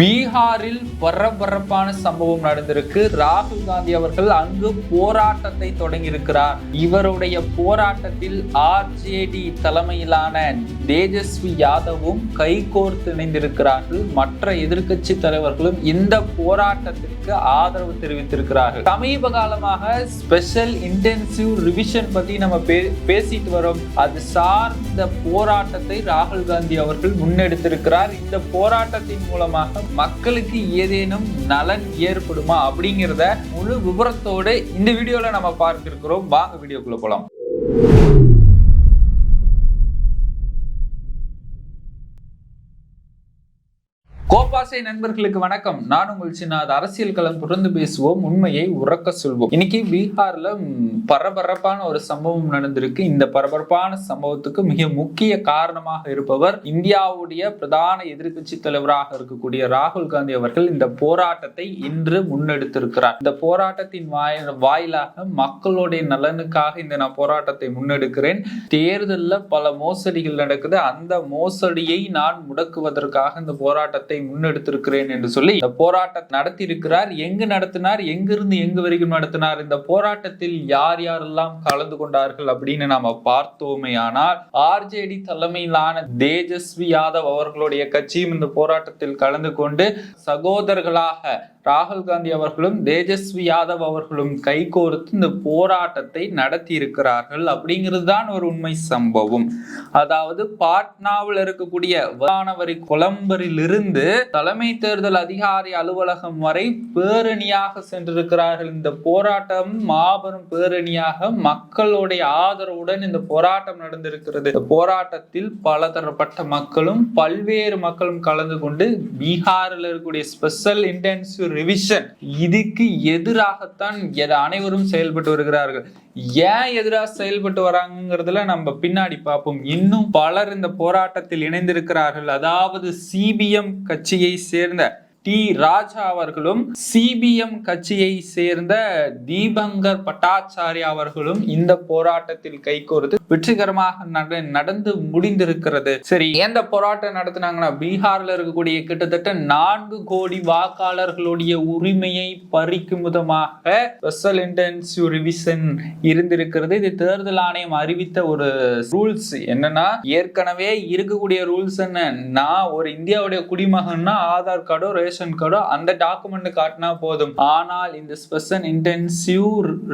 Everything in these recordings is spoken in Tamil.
பீகாரில் பரபரப்பான சம்பவம் நடந்திருக்கு. ராகுல் காந்தி அவர்கள் அங்கு போராட்டத்தை தொடங்கியிருக்கிறார். இவருடைய போராட்டத்தில் ஆர்ஜேடி தலைமையிலான தேஜஸ்வி யாதவும் கைகோர்த்து இணைந்திருக்கிறார்கள். மற்ற எதிர்க்கட்சி தலைவர்களும் இந்த போராட்டத்திற்கு ஆதரவு தெரிவித்திருக்கிறார்கள். சமீப காலமாக ஸ்பெஷல் இன்டென்சிவ் ரிவிஷன் பத்தி நம்ம பே- பேசிட்டு வரோம். அது சார்ந்த போராட்டத்தை ராகுல் காந்தி அவர்கள் முன்னெடுத்திருக்கிறார். இந்த போராட்டத்தின் மூலமாக மக்களுக்கு ஏதேனும் நலன் ஏற்படுமா அப்படிங்கிறத முழு விவரத்தோடு இந்த வீடியோவில் நம்ம பார்க்க இருக்கிறோம் வாங்க வீடியோக்குள்ள போலாம். ஆசை நண்பர்களுக்கு வணக்கம். நான் உங்கள் சின்னாத அரசியல் களம் தொடர்ந்து பேசுவோம். உண்மையை உறக்க சொல்வோம். இன்னைக்கு பீகார்ல பரபரப்பான ஒரு சம்பவம் நடந்திருக்கு. இந்த பரபரப்பான சம்பவத்துக்கு மிக முக்கிய காரணமாக இருப்பவர் இந்தியாவுடைய பிரதான எதிர்க்கட்சி தலைவராக இருக்கக்கூடிய ராகுல் காந்தி அவர்கள் இந்த போராட்டத்தை இன்று முன்னெடுத்திருக்கிறார். இந்த போராட்டத்தின் வாய் வாயிலாக மக்களுடைய நலனுக்காக இந்த நான் போராட்டத்தை முன்னெடுக்கிறேன். தேர்தல்ல பல மோசடிகள் நடக்குது. அந்த மோசடியை நான் முடக்குவதற்காக இந்த போராட்டத்தை எடுத்திருக்கிறேன் என்று சொல்லி இந்த போராட்டத்தை நடத்தி இருக்கிறார் எங்கு நடத்தினார்? எங்கிருந்து எங்கு வரைக்கும் நடத்தினார்? இந்த போராட்டத்தில் யார் யாரெல்லாம் கலந்து கொண்டார்கள் அப்படின்னு நாம பார்த்தோமே ஆனால் ஆர்ஜேடி தலைமையிலான தேஜஸ்வி யாதவ் அவர்களுடைய கட்சியும் இந்த போராட்டத்தில் கலந்து கொண்டு சகோதரர்களாக ராகுல் காந்தி அவர்களும் தேஜஸ்வி யாதவ் அவர்களும் கைகோர்த்து இந்த போராட்டத்தை நடத்தி இருக்கிறார்கள் அப்படிங்கிறது தான் ஒரு உண்மை சம்பவம். அதாவது பாட்னாவில் இருக்கக்கூடிய வானவரி கொலம்பரிலிருந்து தலைமை தேர்தல் அதிகாரி அலுவலகம் வரை பேரணியாக சென்றிருக்கிறார்கள். இந்த போராட்டம் மாபெரும் பேரணியாக மக்களுடைய ஆதரவுடன் இந்த போராட்டம் நடந்திருக்கிறது. இந்த போராட்டத்தில் பலதரப்பட்ட மக்களும் பல்வேறு மக்களும் கலந்து கொண்டு பீகாரில் இருக்கக்கூடிய ஸ்பெஷல் இன்டென்சிவ் ரிவிஷன் இதுக்கு எதிராகத்தான் எத- அனைவரும் செயல்பட்டு வருகிறார்கள். ஏன் எதிராக செயல்பட்டு வராங்கிறதுல நம்ம பின்னாடி பார்ப்போம். இன்னும் பலர் இந்த போராட்டத்தில் இணைந்திருக்கிறார்கள். அதாவது சிபிஎம் கட்சியை சேர்ந்த டி ராஜா அவர்களும் சிபிஎம் கட்சியை சேர்ந்த தீபங்கர் பட்டாச்சாரி அவர்களும் இந்த போராட்டத்தில் கைகோர்த்து வெற்றிகரமாக நட- நடந்து முடிந்திருக்கிறது. சரி எந்த போராட்டம் நடத்தினாங்கன்னா பீகார்ல இருக்கக்கூடிய கிட்டத்தட்ட நான்கு கோடி வாக்காளர்களுடைய உரிமையை பறிக்கும் விதமாக ஸ்பெஷல் இன்டென்சிவ் ரிவிஷன் இருந்திருக்கிறது. இது தேர்தல் ஆணையம் அறிவித்த ஒரு ரூல்ஸ் என்னன்னா ஏற்கனவே இருக்கக்கூடிய ரூல்ஸ் என்ன? நான் ஒரு இந்தியாவுடைய குடிமகன்னா ஆதார் கார்டோ ரேஷன் கார்டோ அந்த டாக்குமெண்ட் காட்டினா போதும். ஆனால் இந்த ஸ்பெஷன் இன்டென்சிவ்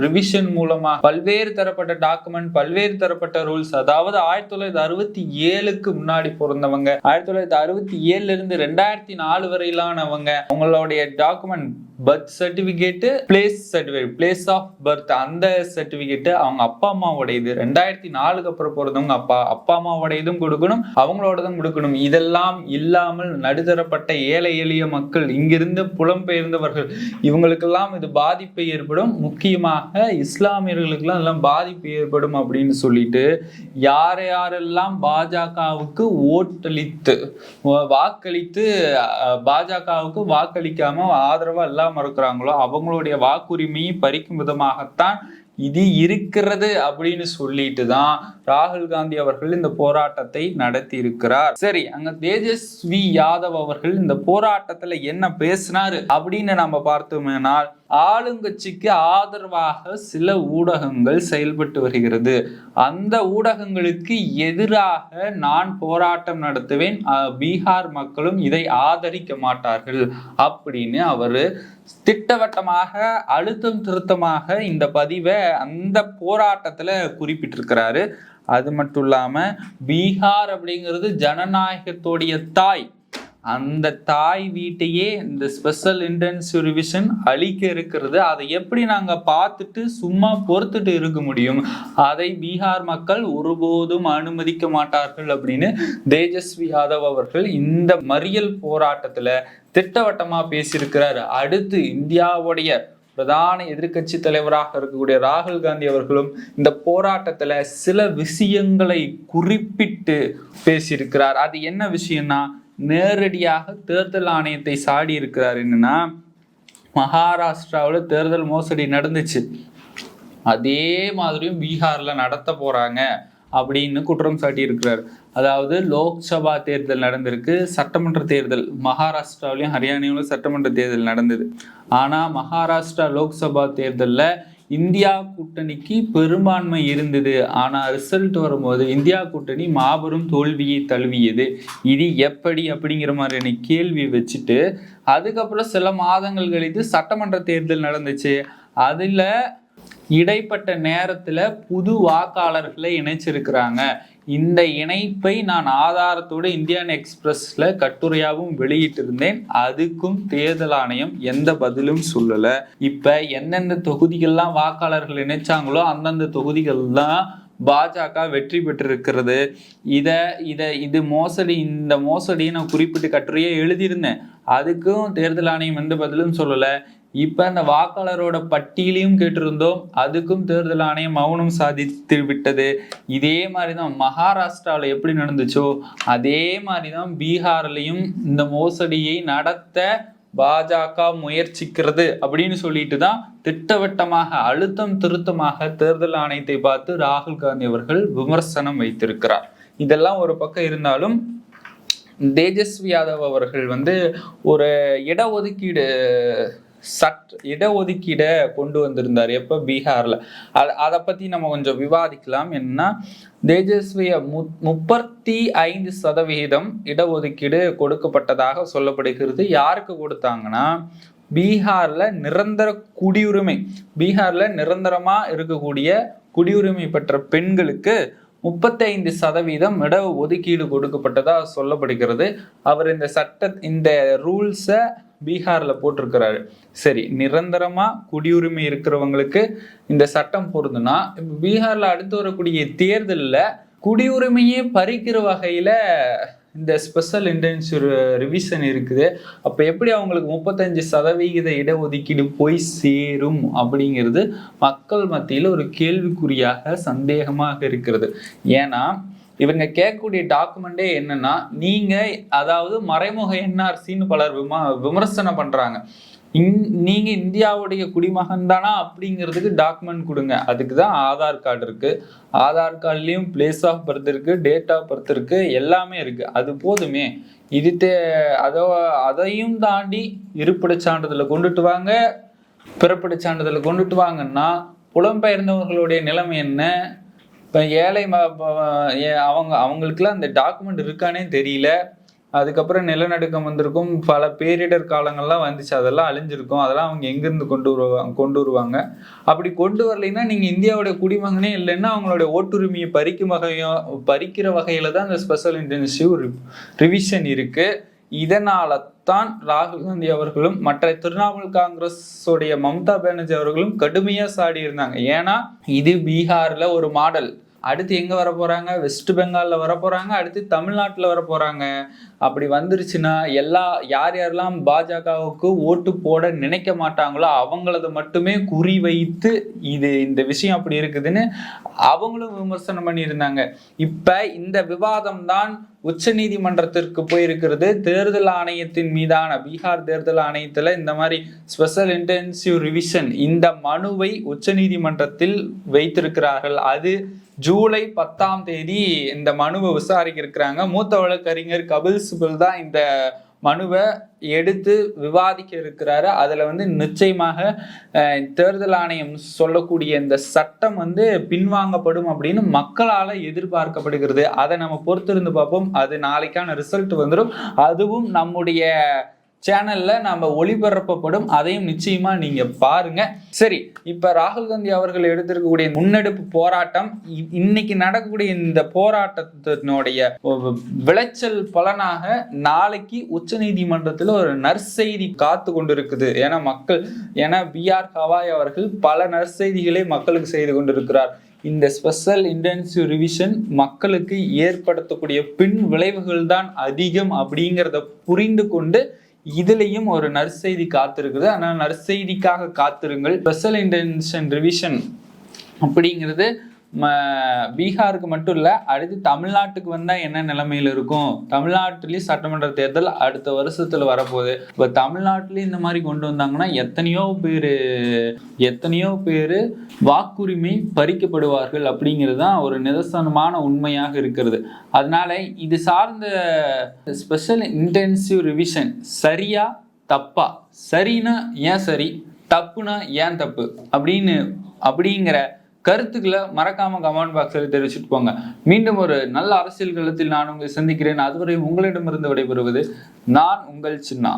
ரிவிஷன் மூலமா பல்வேறு தரப்பட்ட டாக்குமெண்ட் பல்வேறு தரப்பட்ட ரூல்ஸ் அதாவது ஆயிரத்தி தொள்ளாயிரத்தி அறுபத்தி ஏழுக்கு முன்னாடி பிறந்தவங்க ஆயிரத்தி தொள்ளாயிரத்தி அறுபத்தி ஏழுல இருந்து ரெண்டாயிரத்தி நாலு வரையிலானவங்க அவங்களுடைய document birth certificate place certificate place of birth அந்த சர்டிஃபிகேட்டு அவங்க அப்பா அம்மாவோடையது. ரெண்டாயிரத்தி நாலுக்கு அப்புறம் பிறந்தவங்க அப்பா அப்பா அம்மாவோடையதும் கொடுக்கணும் அவங்களோடதும் கொடுக்கணும். இதெல்லாம் இல்லாமல் நடுத்தரப்பட்ட ஏழை எளிய மக்கள் இங்கிருந்து புலம்பெயர்ந்தவர்கள் இவங்களுக்கெல்லாம் இது பாதிப்பை ஏற்படும். முக்கியமாக இஸ்லாமியர்களுக்கெல்லாம் இதெல்லாம் பாதிப்பு ஏற்படும் அப்படின்னு சொல்லிட்டு யார் யாரெல்லாம் பாஜகவுக்கு ஓட்டளித்து வாக்களித்து பாஜகவுக்கு வாக்களிக்காம ஆதரவா இல்லாம இருக்கிறாங்களோ அவங்களுடைய வாக்குரிமையை பறிக்கும் விதமாகத்தான் இது இருக்கிறது அப்படின்னு சொல்லிட்டு தான் ராகுல் காந்தி அவர்கள் இந்த போராட்டத்தை நடத்தி இருக்கிறார் சரி அங்க தேஜஸ்வி யாதவ் அவர்கள் இந்த போராட்டத்துல என்ன பேசினாரு அப்படின்னு நம்ம பார்த்தோம்னால் ஆளுங்கட்சிக்கு ஆதரவாக சில ஊடகங்கள் செயல்பட்டு வருகிறது. அந்த ஊடகங்களுக்கு எதிராக நான் போராட்டம் நடத்துவேன். பீகார் மக்களும் இதை ஆதரிக்க மாட்டார்கள் அப்படின்னு அவரு திட்டவட்டமாக அழுத்தம் திருத்தமாக இந்த பதிவை அந்த போராட்டத்துல குறிப்பிட்டிருக்கிறாரு. அது மட்டும் இல்லாம பீகார் அப்படிங்கிறது ஜனநாயகத்தோடைய தாய். அந்த தாய் வீட்டையே இந்த ஸ்பெஷல் இன்டென்சிவ் ரிவிஷன் அழிக்க இருக்கிறது. அதை எப்படி நாங்கள் பார்த்துட்டு சும்மா பொறுத்துட்டு இருக்க முடியும்? அதை பீகார் மக்கள் ஒருபோதும் அனுமதிக்க மாட்டார்கள் அப்படின்னு தேஜஸ்வி யாதவ் அவர்கள் இந்த மறியல் போராட்டத்தில் திட்டவட்டமாக பேசியிருக்கிறார். அடுத்து இந்தியாவுடைய பிரதான எதிர்க்கட்சி தலைவராக இருக்கக்கூடிய ராகுல் காந்தி அவர்களும் இந்த போராட்டத்துல சில விஷயங்களை குறிப்பிட்டு பேசியிருக்கிறார். அது என்ன விஷயம்னா நேரடியாக தேர்தல் ஆணையத்தை சாடி இருக்கிறார் என்னன்னா மகாராஷ்டிராவில் தேர்தல் மோசடி நடந்துச்சு. அதே மாதிரியும் பீகார்ல நடத்த போறாங்க அப்படின்னு குற்றம் சாட்டி இருக்கிறார். அதாவது லோக்சபா தேர்தல் நடந்திருக்கு சட்டமன்ற தேர்தல் மகாராஷ்டிராவிலையும் ஹரியானாவிலும் சட்டமன்ற தேர்தல் நடந்தது. ஆனா மகாராஷ்டிரா லோக்சபா தேர்தலில் இந்தியா கூட்டணிக்கு பெரும்பான்மை இருந்தது. ஆனால் ரிசல்ட் வரும்போது இந்தியா கூட்டணி மாபெரும் தோல்வியை தழுவியது. இது எப்படி அப்படிங்கிற மாதிரியான கேள்வி வச்சுட்டு அதுக்கப்புறம் சில மாதங்கள் கழித்து சட்டமன்ற தேர்தல் நடந்துச்சு. அதில் இடைப்பட்ட நேரத்தில் புது வாக்காளர்களை இணைச்சிருக்கிறாங்க. இந்த இணைப்பை நான் ஆதாரத்தோடு இந்தியன் எக்ஸ்பிரஸ்ல கட்டுரையாகவும் வெளியிட்டிருந்தேன். அதுக்கும் தேர்தல் ஆணையம் எந்த பதிலும் சொல்லல. இப்ப எந்தெந்த தொகுதிகள்லாம் வாக்காளர்கள் நினைச்சாங்களோ அந்தந்த தொகுதிகள் தான் பாஜக வெற்றி பெற்றிருக்கிறது. இதை இதை இது மோசடி இந்த மோசடியை நான் குறிப்பிட்டு கட்டுரையே எழுதியிருந்தேன். அதுக்கும் தேர்தல் ஆணையம் எந்த பதிலும் சொல்லலை. இப்ப அந்த வாக்காளரோட பட்டியலையும் கேட்டிருந்தோம். அதுக்கும் தேர்தல் ஆணையம் மௌனம் சாதித்து விட்டது. இதே மாதிரிதான் மகாராஷ்டிராவில் எப்படி நடந்துச்சோ அதே மாதிரிதான் பீகார்லயும் இந்த மோசடியை நடத்த பாஜக முயற்சிக்கிறது அப்படின்னு சொல்லிட்டு தான் திட்டவட்டமாக அழுத்தம் திருத்தமாக தேர்தல் ஆணையத்தை பார்த்து ராகுல் காந்தி அவர்கள் விமர்சனம் வைத்திருக்கிறார். இதெல்லாம் ஒரு பக்கம் இருந்தாலும் தேஜஸ்வி யாதவ் அவர்கள் வந்து ஒரு இடஒதுக்கீடு சட் இடஒதுக்கீடை கொண்டு வந்திருந்தார். எப்போ? பீகாரில். அது அதை பற்றி நம்ம கொஞ்சம் விவாதிக்கலாம். என்னன்னா தேஜஸ்விய மு முப்பத்தி ஐந்து சதவிகிதம் இடஒதுக்கீடு கொடுக்கப்பட்டதாக சொல்லப்படுகிறது. யாருக்கு கொடுத்தாங்கன்னா பீகாரில் நிரந்தர குடியுரிமை பீகாரில் நிரந்தரமாக இருக்கக்கூடிய குடியுரிமை பெற்ற பெண்களுக்கு முப்பத்தைந்து சதவீதம் இட ஒதுக்கீடு கொடுக்கப்பட்டதாக சொல்லப்படுகிறது. அவர் இந்த சட்ட இந்த ரூல்ஸை பீகாரில் போட்டிருக்கிறாரு. சரி நிரந்தரமாக குடியுரிமை இருக்கிறவங்களுக்கு இந்த சட்டம் பொருந்துனா இப்போ பீகாரில் அடுத்து வரக்கூடிய தேர்தலில் குடியுரிமையே பறிக்கிற வகையில் இந்த ஸ்பெஷல் இன்டென்சிவ் ரிவிஷன் இருக்குது. அப்போ எப்படி அவங்களுக்கு முப்பத்தஞ்சு சதவிகித இடஒதுக்கீடு போய் சேரும் அப்படிங்கிறது மக்கள் மத்தியில் ஒரு கேள்விக்குறியாக சந்தேகமாக இருக்கிறது. ஏன்னா இவங்க கேட்கக்கூடிய டாக்குமெண்டே என்னன்னா நீங்க அதாவது மறைமுக என்ஆர்சின்னு பலர் விமா விமர்சனம் பண்றாங்க. இந் நீங்க இந்தியாவுடைய குடிமகன் தானா அப்படிங்கிறதுக்கு டாக்குமெண்ட் கொடுங்க. அதுக்கு தான் ஆதார் கார்டு இருக்கு. ஆதார் கார்டுலயும் பிளேஸ் ஆஃப் பர்த் இருக்கு டேட் ஆஃப் பர்த் இருக்கு எல்லாமே இருக்கு. அது போதுமே. இது தே அதோ அதையும் தாண்டி இருப்பிடச் சான்றிதழை கொண்டுட்டு வாங்க. பிறப்பிடச் சான்றிதழை கொண்டுட்டு வாங்கன்னா புலம்பெயர்ந்தவர்களுடைய நிலைமை என்ன? இப்போ ஏழை ம- ஏ- அவங்க அவங்களுக்குலாம் அந்த டாக்குமெண்ட் இருக்கானே தெரியல. அதுக்கப்புறம் நிலநடுக்கம் வந்திருக்கும். பல பேரிடர் காலங்கள்லாம் வந்துச்சு. அதெல்லாம் அழிஞ்சிருக்கும். அதெல்லாம் அவங்க எங்கேருந்து கொண்டு வருவாங்க கொண்டு வருவாங்க? அப்படி கொண்டு வரலைன்னா நீங்கள் இந்தியாவோட குடிமகனே இல்லைன்னா அவங்களோட ஓட்டுரிமையை பறிக்கும் வகையோ பறிக்கிற வகையில் தான் அந்த ஸ்பெஷல் இன்டென்சிவ் ரிவிஷன் இருக்குது இதனால தான் ராகுல் காந்தி அவர்களும் மற்ற திரிணாமுல் காங்கிரஸ் உடைய மம்தா பானர்ஜி அவர்களும் கடுமையாக சாடி இருந்தாங்க ஏன்னா இது பீகாரில் ஒரு மாடல். அடுத்து எங்கே வர போகிறாங்க வெஸ்ட் பெங்காலில் வர போகிறாங்க அடுத்து தமிழ்நாட்டில் வர போகிறாங்க அப்படி வந்துருச்சுன்னா எல்லா யார் யாரெல்லாம் பாஜகவுக்கு ஓட்டு போட நினைக்க மாட்டாங்களோ அவங்களது மட்டுமே குறி வைத்து இது இந்த விஷயம் அப்படி இருக்குதுன்னு அவங்களும் விமர்சனம் பண்ணியிருந்தாங்க. இப்போ இந்த விவாதம் தான் உச்ச நீதிமன்றத்திற்கு போயிருக்கிறது. தேர்தல் ஆணையத்தின் மீதான பீகார் தேர்தல் ஆணையத்தில் இந்த மாதிரி ஸ்பெஷல் இன்டென்சிவ் ரிவிஷன் இந்த மனுவை உச்ச நீதிமன்றத்தில் வைத்திருக்கிறார்கள். அது ஜூலை பத்தாம் தேதி இந்த மனுவை விசாரிக்க இருக்கிறாங்க மூத்த வழக்கறிஞர் கபில் சிபில் தான் இந்த மனுவை எடுத்து விவாதிக்க இருக்கிறாரு அதில் வந்து நிச்சயமாக தேர்தல் ஆணையம் சொல்லக்கூடிய இந்த சட்டம் வந்து பின்வாங்கப்படும் அப்படின்னு மக்களால் எதிர்பார்க்கப்படுகிறது. அதை நம்ம பொறுத்திருந்து பார்ப்போம். அது நாளைக்கான ரிசல்ட் வந்துடும் அதுவும் நம்முடைய சேனல்ல நாம ஒளிபரப்பப்படும் அதையும் நிச்சயமா நீங்க பாருங்க. சரி இப்ப ராகுல் காந்தி அவர்கள் எடுத்திருக்கக்கூடிய முன்னெடுப்பு போராட்டம் இ- இன்னைக்கு நடக்கக்கூடிய இந்த போராட்டத்தினுடைய விளைச்சல் பலனாக நாளைக்கு உச்ச நீதிமன்றத்தில் ஒரு நற்செய்தி காத்து கொண்டிருக்குது. ஏன்னா மக்கள் ஏன்னா பி ஆர் கவாய் அவர்கள் பல நற்செய்திகளை மக்களுக்கு செய்து கொண்டிருக்கிறார். இந்த ஸ்பெஷல் இன்டென்சிவ் ரிவிஷன் மக்களுக்கு ஏற்படுத்தக்கூடிய பின் விளைவுகள் தான் அதிகம் அப்படிங்கிறத புரிந்து கொண்டு இதுலயும் ஒரு நற்செய்தி காத்திருக்குது. ஆனால் நற்செய்திக்காக காத்திருங்கள். ஸ்பெஷல் இன்டென்ஷன் ரிவிஷன் அப்படிங்கிறது பீகாருக்கு மட்டும் இல்ல அடுத்து தமிழ்நாட்டுக்கு வந்தா என்ன நிலைமையில இருக்கும்? தமிழ்நாட்டிலையும் சட்டமன்ற தேர்தல் அடுத்த வருஷத்துல வரப்போகுது. இப்ப தமிழ்நாட்டிலையும் இந்த மாதிரி கொண்டு வந்தாங்கன்னா எத்தனையோ பேரு எத்தனையோ பேரு வாக்குரிமை பறிக்கப்படுவார்கள் அப்படிங்கிறது தான் ஒரு நிதர்சனமான உண்மையாக இருக்கிறது. அதனால இது சார்ந்த ஸ்பெஷல் இன்டென்சிவ் ரிவிஷன் சரியா தப்பா? சரின்னா ஏன் சரி? தப்புனா ஏன் தப்பு? அப்படின்னு அப்படிங்கிற கருத்துக்களை மறக்காம கமெண்ட் பாக்ஸில் தெரிவிச்சுட்டு போங்க. மீண்டும் ஒரு நல்ல அரசியல் களத்தில் நான் உங்களை சந்திக்கிறேன். அதுவரை உங்களிடமிருந்து விடைபெறுவது நான் உங்கள் சின்னா.